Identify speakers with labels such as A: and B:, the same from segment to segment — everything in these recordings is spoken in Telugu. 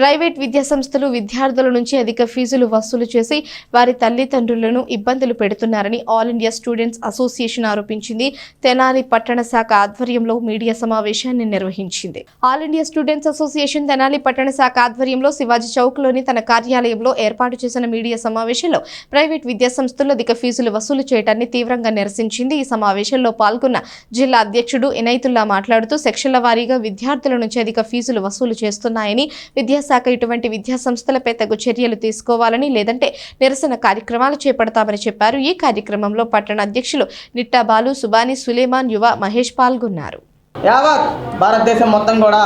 A: ప్రైవేట్ విద్యా సంస్థలు విద్యార్థుల నుంచి అధిక ఫీజులు వసూలు చేసి వారి తల్లిదండ్రులను ఇబ్బందులు పెడుతున్నారని ఆల్ ఇండియా స్టూడెంట్స్ అసోసియేషన్ ఆరోపించింది. తెనాలి పట్టణ శాఖ ఆధ్వర్యంలో మీడియా సమావేశాన్ని నిర్వహించింది. All India Students Association Tenali పట్టణ శాఖ ఆధ్వర్యంలో శివాజీ చౌక్లోని తన కార్యాలయంలో ఏర్పాటు చేసిన మీడియా సమావేశంలో ప్రైవేట్ విద్యా సంస్థలు అధిక ఫీజులు వసూలు చేయడాన్ని తీవ్రంగా నిరసించింది. ఈ సమావేశంలో పాల్గొన్న జిల్లా అధ్యక్షుడు ఇనైతుల్లా మాట్లాడుతూ సెక్షన్ల వారీగా విద్యార్థుల నుంచి అధిక ఫీజులు వసూలు చేస్తున్నాయని విద్యా విద్యాశాఖ ఇటువంటి విద్యా సంస్థలపై తగు చర్యలు తీసుకోవాలని లేదంటే నిరసన కార్యక్రమాలు చేపడతామని చెప్పారు. ఈ కార్యక్రమంలో పట్టణ అధ్యక్షులు నిట్టా బాలు సుబాని సులేమాన్ యువ మహేష్ పాల్గొన్నారు.
B: యావత్ భారతదేశం మొత్తం కూడా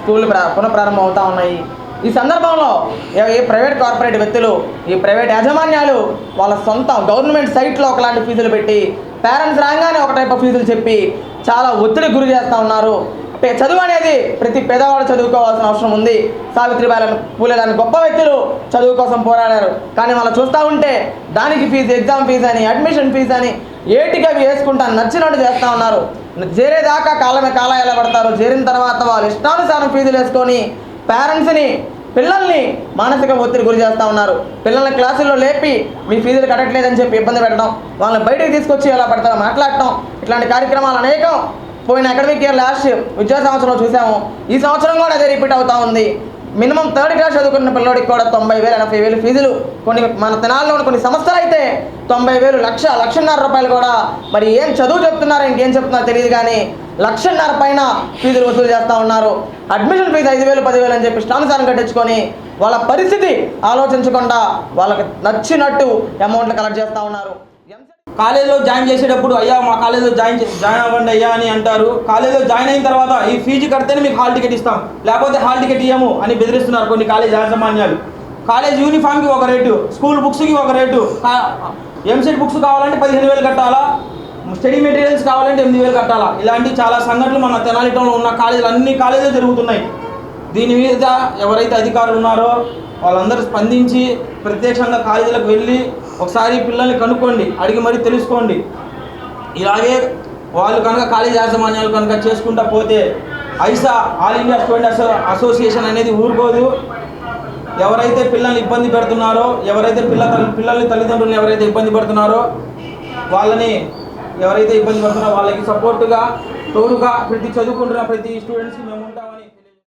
B: స్కూల్ పునఃప్రారంభం అవుతా ఉన్నాయి. ఈ సందర్భంలో ఏ- ప్రైవేట్ కార్పొరేట్ వ్యక్తులు ఈ ప్రైవేట్ యాజమాన్యాలు వాళ్ళ సొంత గవర్నమెంట్ సైట్లో ఒకలాంటి ఫీజులు పెట్టి పేరెంట్స్ రాగానే ఒక టైప్ ఆఫ్ ఫీజులు చెప్పి చాలా ఒత్తిడి గురి చేస్తూ ఉన్నారు. చదువు అనేది ప్రతి పేదవాడు చదువుకోవాల్సిన అవసరం ఉంది. సావిత్రిబాయి పూలే లాంటి గొప్ప వ్యక్తులు చదువు కోసం పోరాడారు. కానీ వాళ్ళు చూస్తూ ఉంటే దానికి ఫీజు ఎగ్జామ్ ఫీజు అని అడ్మిషన్ ఫీజు అని ఏటికి అవి వేసుకుంటా నచ్చినట్టు చేస్తూ ఉన్నారు. చేరేదాకా కాలమే కాలం ఎలా పడతారు. చేరిన తర్వాత వాళ్ళు ఇష్టానుసారం ఫీజులు వేసుకొని పేరెంట్స్ని పిల్లల్ని మానసిక ఒత్తిడి గురి చేస్తూ ఉన్నారు. పిల్లల్ని క్లాసుల్లో లేపి మీ ఫీజులు కట్టట్లేదని చెప్పి ఇబ్బంది పెట్టడం వాళ్ళని బయటికి తీసుకొచ్చి ఎలా పడతారో మాట్లాడటం ఇట్లాంటి కార్యక్రమాలు అనేకం పోయిన అకాడమిక్ ఇయర్ లాస్ట్ విద్యా సంవత్సరంలో చూసాము. ఈ సంవత్సరం కూడా అదే రిపీట్ అవుతా ఉంది. మినిమం థర్డ్ క్లాస్ చదువుకున్న పిల్లోడికి కూడా తొంభై వేలు ఎనభై వేలు ఫీజులు. కొన్ని మన తెనాల్లో ఉన్న కొన్ని సంస్థలు అయితే తొంభై వేలు లక్ష లక్షన్నర రూపాయలు కూడా మరి ఏం చదువు చెప్తున్నారో ఇంకేం చెప్తున్నారో తెలియదు కానీ లక్షన్నర పైన ఫీజులు వసూలు చేస్తూ ఉన్నారు. అడ్మిషన్ ఫీజు ఐదు వేలు పదివేలు అని చెప్పి ఇష్టానుసారం కట్టించుకొని వాళ్ళ పరిస్థితి ఆలోచించకుండా వాళ్ళకి నచ్చినట్టు అమౌంట్లు కలెక్ట్ చేస్తూ ఉన్నారు.
C: కాలేజీలో జాయిన్ చేసేటప్పుడు అయ్యా మా కాలేజీలో జాయిన్ జాయిన్ అవ్వండి అయ్యా అని అంటారు. కాలేజీలో జాయిన్ అయిన తర్వాత ఈ ఫీజు కడితేనే మీకు హాల్ టికెట్ ఇస్తాం. లేకపోతే హాల్ టికెట్ ఇయ్యము అని బెదిరిస్తున్నారు కొన్ని కాలేజ్ యాజమాన్యాలు. కాలేజ్ యూనిఫామ్కి ఒక రేటు స్కూల్ బుక్స్కి ఒక రేటు. ఎంసెట్ బుక్స్ కావాలంటే పదిహేను వేలు కట్టాలా? స్టడీ మెటీరియల్స్ కావాలంటే ఎనిమిది వేలు కట్టాలా? ఇలాంటి చాలా సంఘటనలు మన తెనాలిటంలో ఉన్న కాలేజీలు అన్ని కాలేజీలు జరుగుతున్నాయి. దీని మీద ఎవరైతే అధికారులు ఉన్నారో వాళ్ళందరూ స్పందించి ప్రత్యక్షంగా కాలేజీలకు వెళ్ళి ఒకసారి పిల్లల్ని కనుక్కోండి అడిగి మరీ తెలుసుకోండి. ఇలాగే వాళ్ళు కనుక కాలేజ్ యాజమాన్యాలు కనుక చేసుకుంటా పోతే AISA All India student asso association అనేది ఊరుకోదు. ఎవరైతే పిల్లల్ని ఇబ్బంది పెడుతున్నారో ఎవరైతే పిల్ల పిల్లల్ని తల్లిదండ్రులను ఎవరైతే ఇబ్బంది పెడుతున్నారో వాళ్ళని ఎవరైతే ఇబ్బంది పడుతున్నారో వాళ్ళకి సపోర్టుగా తోడుగా ప్రతి చదువుకుంటున్న ప్రతి స్టూడెంట్స్కి మేము ఉంటామని